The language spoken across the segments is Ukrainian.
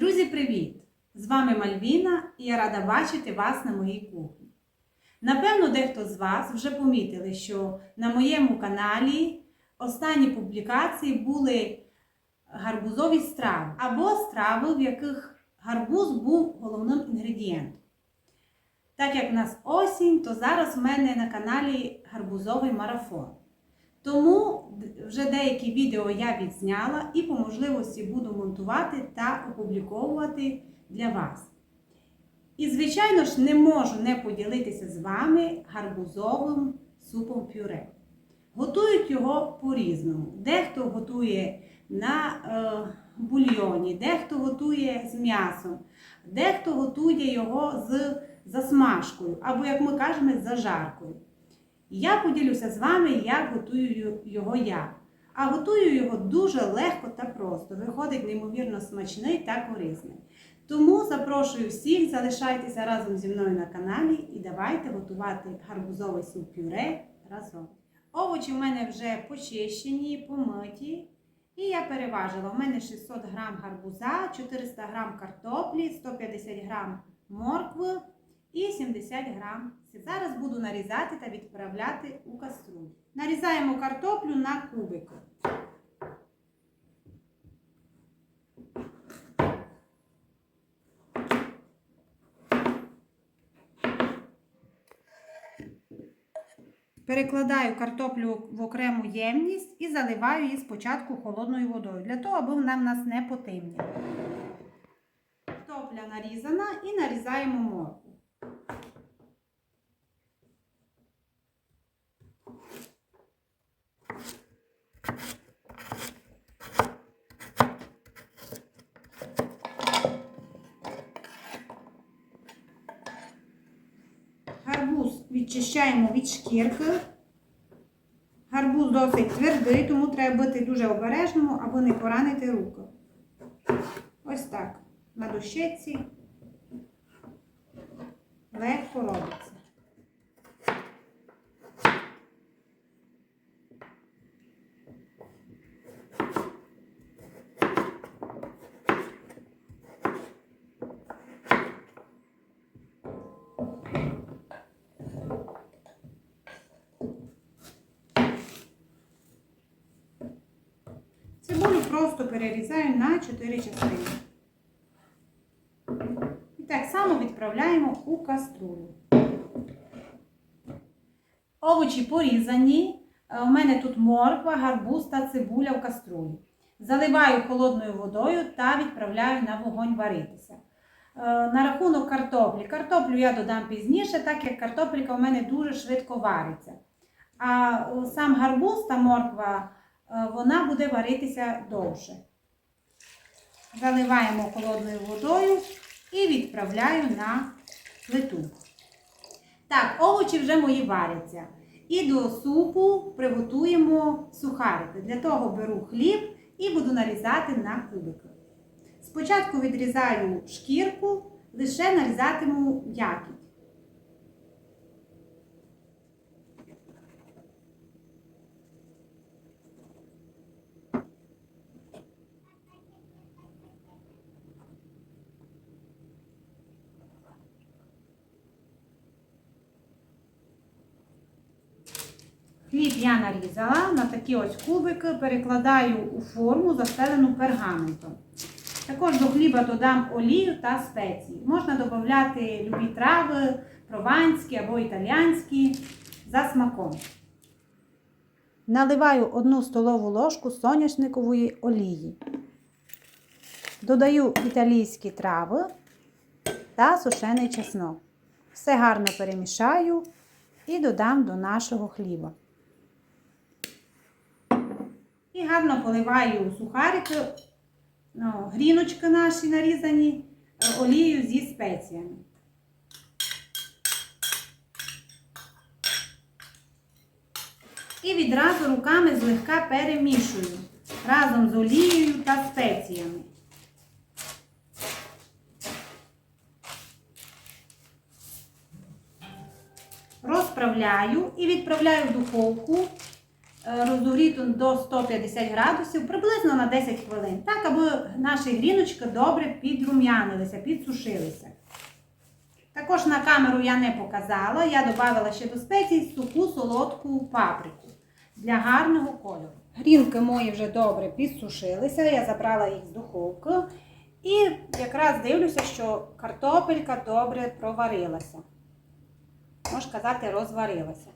Друзі, привіт! З вами Мальвіна і я рада бачити вас на моїй кухні. Напевно, дехто з вас вже помітили, що на моєму каналі останні публікації були гарбузові страви або страви, в яких гарбуз був головним інгредієнтом. Так як в нас осінь, то зараз в мене на каналі гарбузовий марафон. Тому вже деякі відео я відзняла і по можливості буду монтувати та опубліковувати для вас. І, звичайно ж, не можу не поділитися з вами гарбузовим супом пюре. Готують його по-різному. Дехто готує на е, бульйоні, дехто готує з м'ясом, дехто готує його з засмажкою, або, як ми кажемо, з зажаркою. Я поділюся з вами, як готую його я. А готую його дуже легко та просто. Виходить неймовірно смачний та корисний. Тому запрошую всіх, залишайтеся разом зі мною на каналі і давайте готувати гарбузовий суп пюре разом. Овочі в мене вже почищені, помиті. І я переважила. У мене 600 г гарбуза, 400 г картоплі, 150 г моркви і 70 грам. Зараз буду нарізати та відправляти у каструлю. Нарізаємо картоплю на кубики. Перекладаю картоплю в окрему ємність і заливаю її спочатку холодною водою, для того, аби вона в нас не потемніла. Картопля нарізана і нарізаємо морку. Гарбуз відчищаємо від шкірки. Гарбуз досить твердий, тому треба бути дуже обережним, аби не поранити руку. Ось так. На душеці легко робиться. Цибулю просто перерізаю на 4 частини. І так само відправляємо у каструлю. Овочі порізані. У мене тут морква, гарбуз та цибуля в каструлі. Заливаю холодною водою та відправляю на вогонь варитися. На рахунок картоплі. Картоплю я додам пізніше, так як картопелька у мене дуже швидко вариться. А сам гарбуз та морква вона буде варитися довше. Заливаємо холодною водою і відправляю на плиту. Так, овочі вже мої варяться. І до супу приготуємо сухарики. Для того беру хліб і буду нарізати на кубики. Спочатку відрізаю шкірку, лише нарізатиму ягідь. Хліб я нарізала на такі ось кубики, перекладаю у форму, застелену пергаментом. Також до хліба додам олію та спеції. Можна додати любі трави, прованські або італіянські за смаком. Наливаю 1 столову ложку соняшникової олії. Додаю італійські трави та сушений чеснок. Все гарно перемішаю і додам до нашого хліба. І гарно поливаю сухарики, ну, гріночки наші нарізані, олією зі спеціями. І відразу руками злегка перемішую разом з олією та спеціями. Розправляю і відправляю в духовку е, розогріту до 150 градусів приблизно на 10 хвилин. Так, аби наші гріночки добре підрум'янилися, підсушилися. Також на камеру я не показала, я додала ще до спецій суху солодку паприку для гарного кольору. Грінки мої вже добре підсушилися, я забрала їх з духовки. І якраз дивлюся, що картопелька добре проварилася. Можна сказати, розварилася.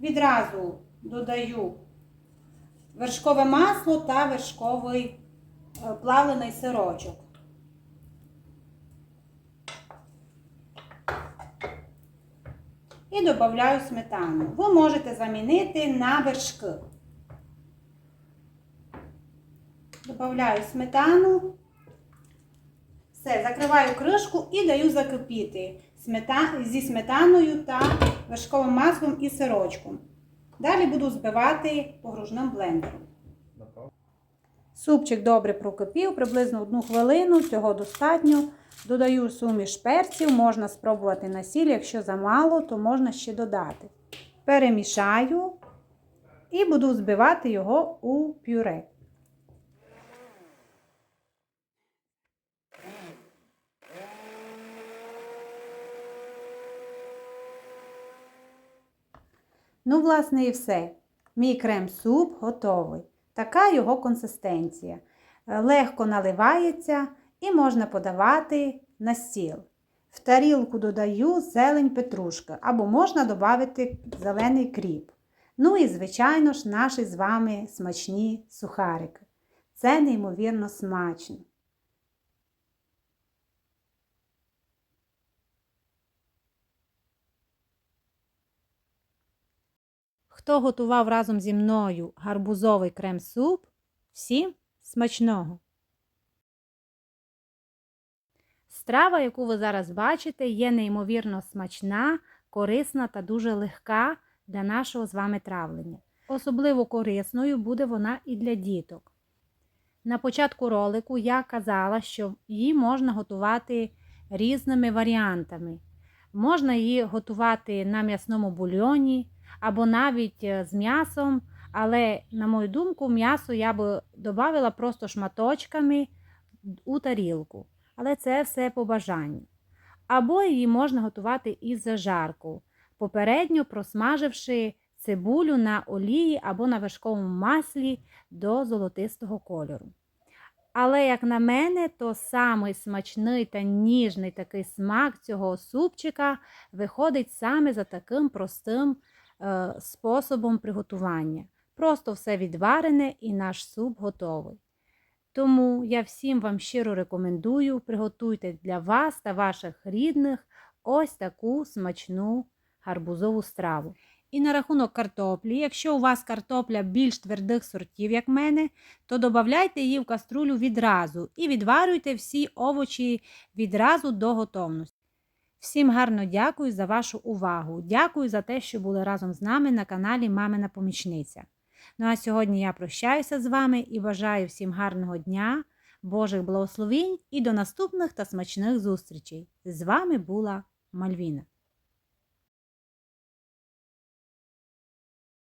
Відразу додаю вершкове масло та вершковий е, плавлений сирочок. І додаю сметану. Ви можете замінити на вершки. Добавляю сметану. Все, закриваю кришку і даю закипіти смета... зі сметаною та вершковим маслом і сирочком. Далі буду збивати погружним блендером. Супчик добре прокипів, приблизно одну хвилину, цього достатньо. Додаю суміш перців, можна спробувати на сіль, якщо замало, то можна ще додати. Перемішаю і буду збивати його у пюре. Ну, власне, і все. Мій крем-суп готовий. Така його консистенція. Е, Легко наливається і можна подавати на стіл. В тарілку додаю зелень петрушка або можна додати зелений кріп. Ну і, звичайно ж, наші з вами смачні сухарики. Це неймовірно смачно. Хто готував разом зі мною гарбузовий крем-суп, всім смачного! Страва, яку ви зараз бачите, є неймовірно смачна, корисна та дуже легка для нашого з вами травлення. Особливо корисною буде вона і для діток. На початку ролику я казала, що її можна готувати різними варіантами. Можна її готувати на м'ясному бульйоні або навіть е, з м'ясом, але, на мою думку, м'ясо я би додавала просто шматочками у тарілку. Але це все по бажанню. Або її можна готувати із зажарку, попередньо просмаживши цибулю на олії або на вершковому маслі до золотистого кольору. Але, як на мене, то самий смачний та ніжний такий смак цього супчика виходить саме за таким простим способом приготування. Просто все відварене і наш суп готовий. Тому я всім вам щиро рекомендую приготуйте для вас та ваших рідних ось таку смачну гарбузову страву. І на рахунок картоплі, якщо у вас картопля більш твердих сортів, як мене, то додавайте її в каструлю відразу і відварюйте всі овочі відразу до готовності. Всім гарно дякую за вашу увагу. Дякую за те, що були разом з нами на каналі Мамина Помічниця. Ну а сьогодні я прощаюся з вами і бажаю всім гарного дня, Божих благословінь і до наступних та смачних зустрічей. З вами була Мальвіна.